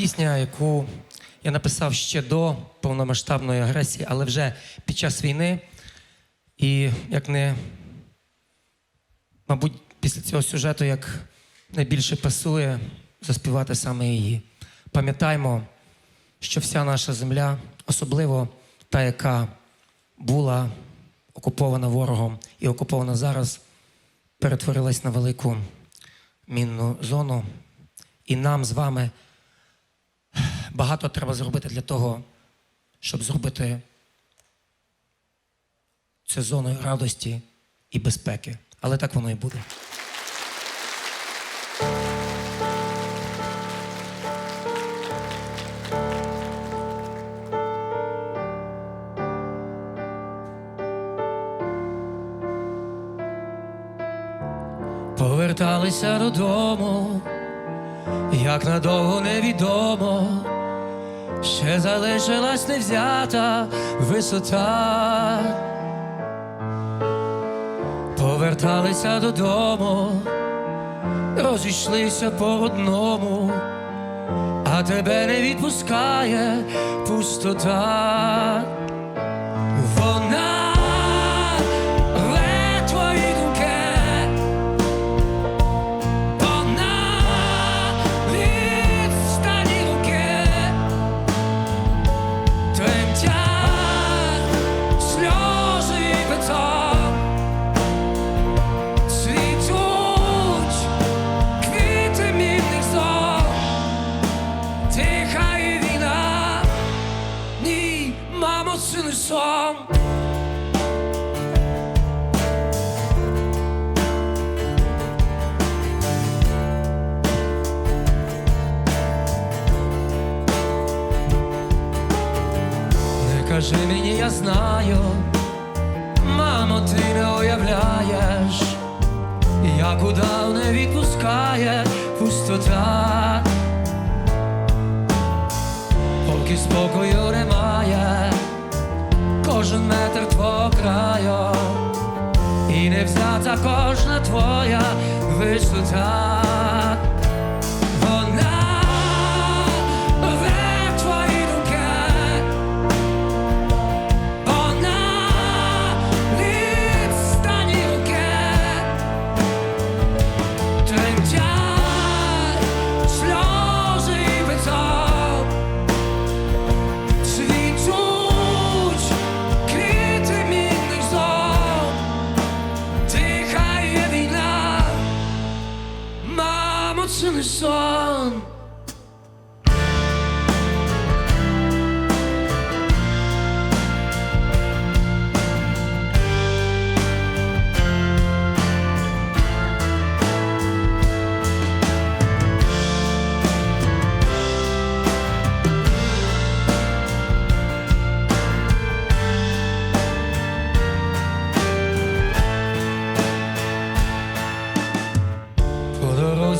пісня, яку я написав ще до повномасштабної агресії, але вже під час війни. І як не, мабуть, після цього сюжету як найбільше пасує заспівати саме її. Пам'ятаймо, що вся наша земля, особливо та, яка була окупована ворогом і окупована зараз, перетворилась на велику мінну зону. І нам з вами багато треба зробити для того, щоб зробити це зоною радості і безпеки. Але так воно і буде. Поверталися додому, як надовго невідомо, ще залишилась невзята висота. Поверталися додому, розійшлися по одному, а тебе не відпускає пустота. Не кажи мені, я знаю, мамо, ти не уявляєш, як удав не відпускає пустота, поки спокою немає, кожен метр твого краю, і не взята кожна твоя висота. Мамо,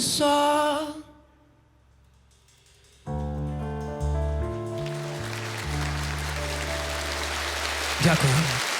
Це all. Дякую.